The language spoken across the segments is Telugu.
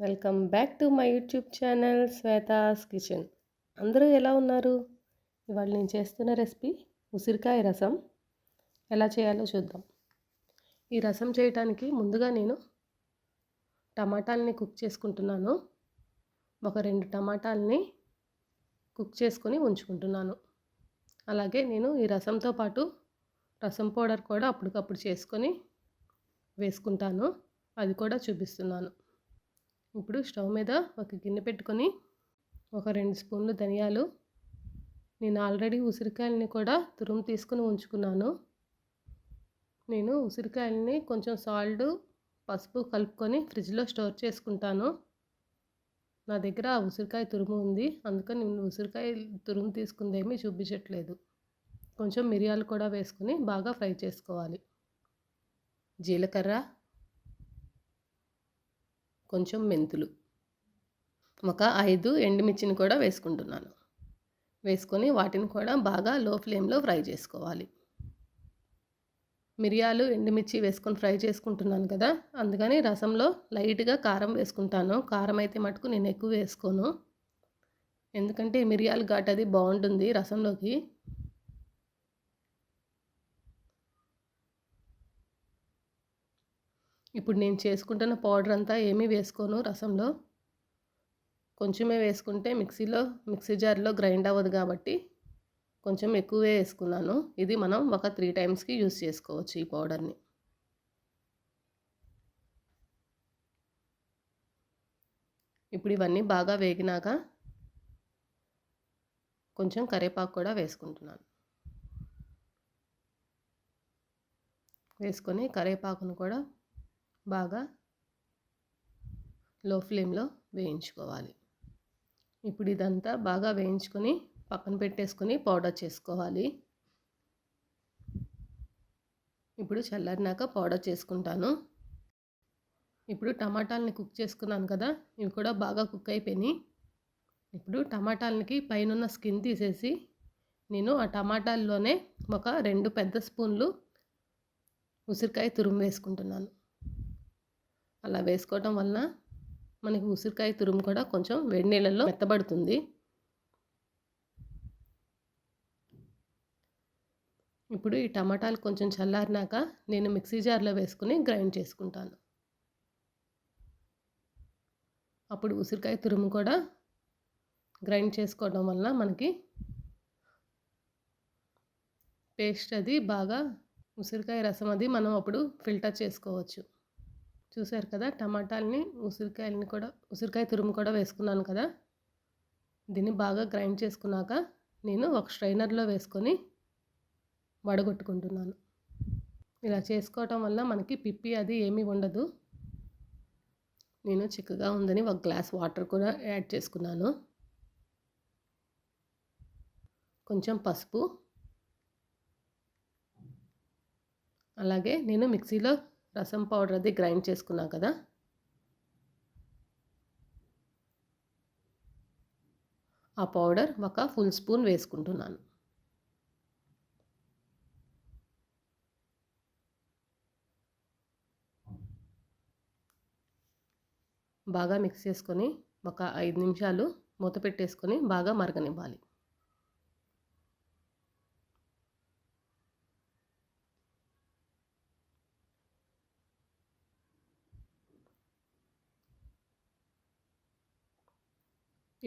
Welcome back to my YouTube channel Shweta's kitchen. అందరూ ఎలా ఉన్నారు? ఇవాళ నేను చేస్తున్న రెసిపీ ఉసిరికాయ రసం. ఎలా చేయాలో చూద్దాం. ఈ రసం చేయడానికి ముందుగా నేను టమాటాలని కుక్ చేసుకుంటున్నాను. ఒక రెండు టమాటాలని కుక్ చేసుకొని ఉంచుకుంటున్నాను. అలాగే నేను ఈ రసంతో పాటు రసం పౌడర్ కూడా అప్పటికప్పుడు చేసుకొని వేసుకుంటాను. అది కూడా చూపిస్తున్నాను. ఇప్పుడు స్టవ్ మీద ఒక గిన్నె పెట్టుకొని ఒక రెండు స్పూన్లు ధనియాలు. నేను ఆల్రెడీ ఉసిరికాయలని కూడా తురుము తీసుకుని ఉంచుకున్నాను. నేను ఉసిరికాయలని కొంచెం సాల్ట్ పసుపు కలుపుకొని ఫ్రిడ్జ్లో స్టోర్ చేసుకుంటాను. నా దగ్గర ఆ ఉసిరికాయ తురుము ఉంది. అందుకని నేను ఉసిరికాయ తురుము తీసుకుందేమీ చూపించట్లేదు. కొంచెం మిరియాలు కూడా వేసుకుని బాగా ఫ్రై చేసుకోవాలి. జీలకర్ర కొంచెం మెంతులు. ఒక ఐదు ఎండుమిర్చిని కూడా వేసుకుంటున్నాను. వేసుకొని వాటిని కూడా బాగా లో ఫ్లేమ్లో ఫ్రై చేసుకోవాలి. మిరియాలు ఎండుమిర్చి వేసుకొని ఫ్రై చేసుకుంటున్నాను కదా అందుకని రసంలో లైట్గా కారం వేసుకుంటాను. కారం అయితే మటుకు నేను ఎక్కువ వేసుకోను. ఎందుకంటే మిరియాలు ఘాట్ అది బాగుంటుంది రసంలోకి. ఇప్పుడు నేను చేసుకుంటున్న పౌడర్ అంతా ఏమీ వేసుకోను రసంలో. కొంచెమే వేసుకుంటే మిక్సీలో మిక్సీ జార్లో గ్రైండ్ అవ్వదు కాబట్టి కొంచెం ఎక్కువే వేసుకున్నాను. ఇది మనం ఒక త్రీ టైమ్స్కి యూస్ చేసుకోవచ్చు ఈ పౌడర్ని. ఇప్పుడు ఇవన్నీ బాగా వేగినాక కొంచెం కరివేపాకు కూడా వేసుకుంటున్నాను. వేసుకొని కరివేపాకును కూడా బాగా లో ఫ్లేమ్లో వేయించుకోవాలి. ఇప్పుడు ఇదంతా బాగా వేయించుకొని పక్కన పెట్టేసుకొని పౌడర్ చేసుకోవాలి. ఇప్పుడు చల్లారినాక పౌడర్ చేసుకుంటాను. ఇప్పుడు టమాటాలని కుక్ చేసుకున్నాను కదా ఇవి కూడా బాగా కుక్ అయిపోయినాయి. ఇప్పుడు టమాటాలకి పైన స్కిన్ తీసేసి నేను ఆ టమాటాల్లోనే ఒక రెండు పెద్ద స్పూన్లు ఉసిరికాయ తురుము వేసుకుంటున్నాను. అలా వేసుకోవటం వలన మనకి ఉసిరికాయ తురుము కూడా కొంచెం వేడి నీళ్ళల్లో మెత్తబడుతుంది. ఇప్పుడు ఈ టమాటాలు కొంచెం చల్లారినాక నేను మిక్సీ జార్లో వేసుకుని గ్రైండ్ చేసుకుంటాను. అప్పుడు ఉసిరికాయ తురుము కూడా గ్రైండ్ చేసుకోవడం వల్ల మనకి పేస్ట్ అది బాగా ఉసిరికాయ రసం అది మనం అప్పుడు ఫిల్టర్ చేసుకోవచ్చు. చూసారు కదా టమాటాలని ఉసిరికాయలని కూడా ఉసిరికాయ తురుము కూడా వేసుకున్నాను కదా. దీన్ని బాగా గ్రైండ్ చేసుకున్నాక నేను ఒక స్ట్రైనర్లో వేసుకొని వడగొట్టుకుంటున్నాను. ఇలా చేసుకోవటం వల్ల మనకి పిప్పి అది ఏమీ ఉండదు. నేను చిక్కగా ఉందని ఒక గ్లాస్ వాటర్ కూడా యాడ్ చేసుకున్నాను. కొంచెం పసుపు. అలాగే నేను మిక్సీలో రసం పౌడర్ అది గ్రైండ్ చేసుకున్నాం కదా? ఆ పౌడర్ ఒక ఫుల్ స్పూన్ వేసుకుంటున్నాను. బాగా మిక్స్ చేసుకొని ఒక ఐదు నిమిషాలు మూత పెట్టేసుకొని బాగా మరగనివ్వాలి.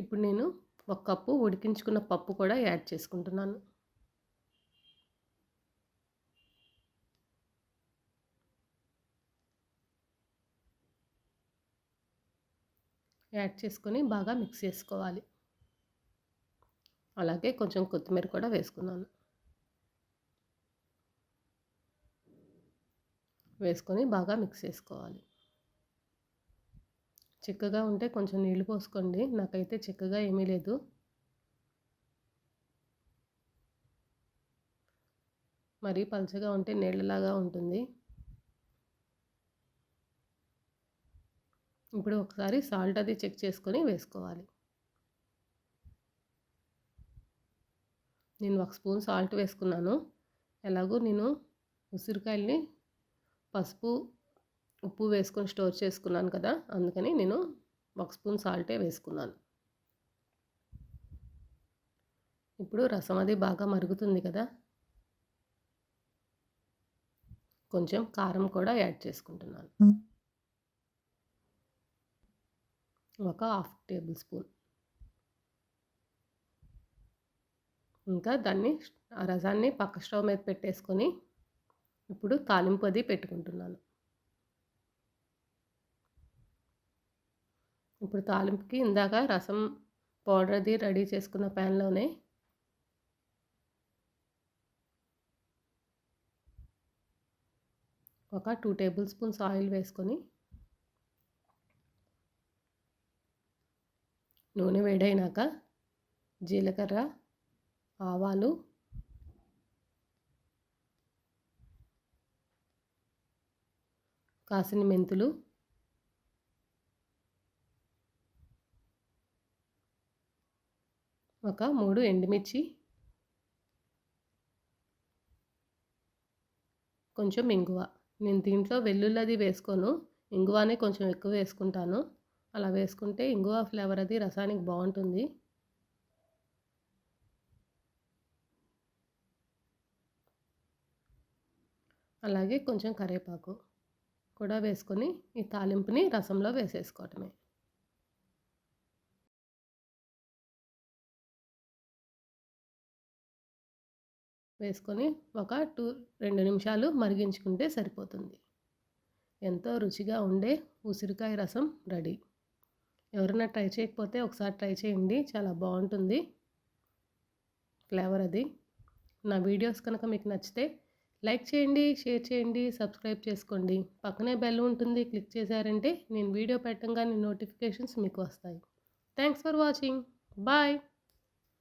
ఇప్పుడు నేను ఒక కప్పు ఉడికించుకున్న పప్పు కూడా యాడ్ చేసుకుంటున్నాను. యాడ్ చేసుకొని బాగా మిక్స్ చేసుకోవాలి. అలాగే కొంచెం కొత్తిమీర కూడా వేసుకున్నాను. వేసుకొని బాగా మిక్స్ చేసుకోవాలి. చిక్కగా ఉంటే కొంచెం నీళ్ళు పోసుకోండి. నాకైతే చిక్కగా ఏమీ లేదు. మరీ పలచగా ఉంటే నీళ్ళలాగా ఉంటుంది. ఇప్పుడు ఒకసారి సాల్ట్ అది చెక్ చేసుకొని వేసుకోవాలి. నేను ఒక స్పూన్ సాల్ట్ వేసుకున్నాను. ఎలాగో నేను ఉసిరికాయల్ని పసుపు ఉప్పు వేసుకొని స్టోర్ చేసుకున్నాను కదా అందుకని నేను ఒక స్పూన్ సాల్టే వేసుకున్నాను. ఇప్పుడు రసం అది బాగా మరుగుతుంది కదా కొంచెం కారం కూడా యాడ్ చేసుకుంటున్నాను. ఒక హాఫ్ టేబుల్ స్పూన్. ఇంకా దాన్ని ఆ రసాన్ని పక్క స్టవ్ మీద పెట్టేసుకొని ఇప్పుడు తాలింపు అది పెట్టుకుంటున్నాను. ఇప్పుడు తాలింపుకి ఇందాక రసం పౌడర్ది రెడీ చేసుకున్న ప్యాన్లోనే ఒక టూ టేబుల్ స్పూన్స్ ఆయిల్ వేసుకొని నూనె వేడైనాక జీలకర్ర ఆవాలు కాసిన మెంతులు ఒక మూడు ఎండుమిర్చి. కొంచెం ఇంగువ. నేను దీంట్లో వెల్లుల్లి అది వేసుకోను. ఇంగువనే కొంచెం ఎక్కువ వేసుకుంటాను. అలా వేసుకుంటే ఇంగువ ఫ్లేవర్ అది రసానికి బాగుంటుంది. అలాగే కొంచెం కరివేపాకు కూడా వేసుకొని ఈ తాలింపుని రసంలో వేసేసుకోవటమే. వేసుకొని ఒక టూ రెండు నిమిషాలు మరిగించుకుంటే సరిపోతుంది. ఎంతో రుచిగా ఉండే ఉసిరికాయ రసం రెడీ. ఎవరైనా ట్రై చేయకపోతే ఒకసారి ట్రై చేయండి. చాలా బాగుంటుంది. ఫ్లేవర్ అది. నా వీడియోస్ కనుక మీకు నచ్చితే లైక్ చేయండి షేర్ చేయండి సబ్స్క్రైబ్ చేసుకోండి. పక్కనే బెల్ ఉంటుంది క్లిక్ చేశారంటే నేను వీడియో పెట్టంగానే నోటిఫికేషన్స్ మీకు వస్తాయి. Thanks for watching. బాయ్.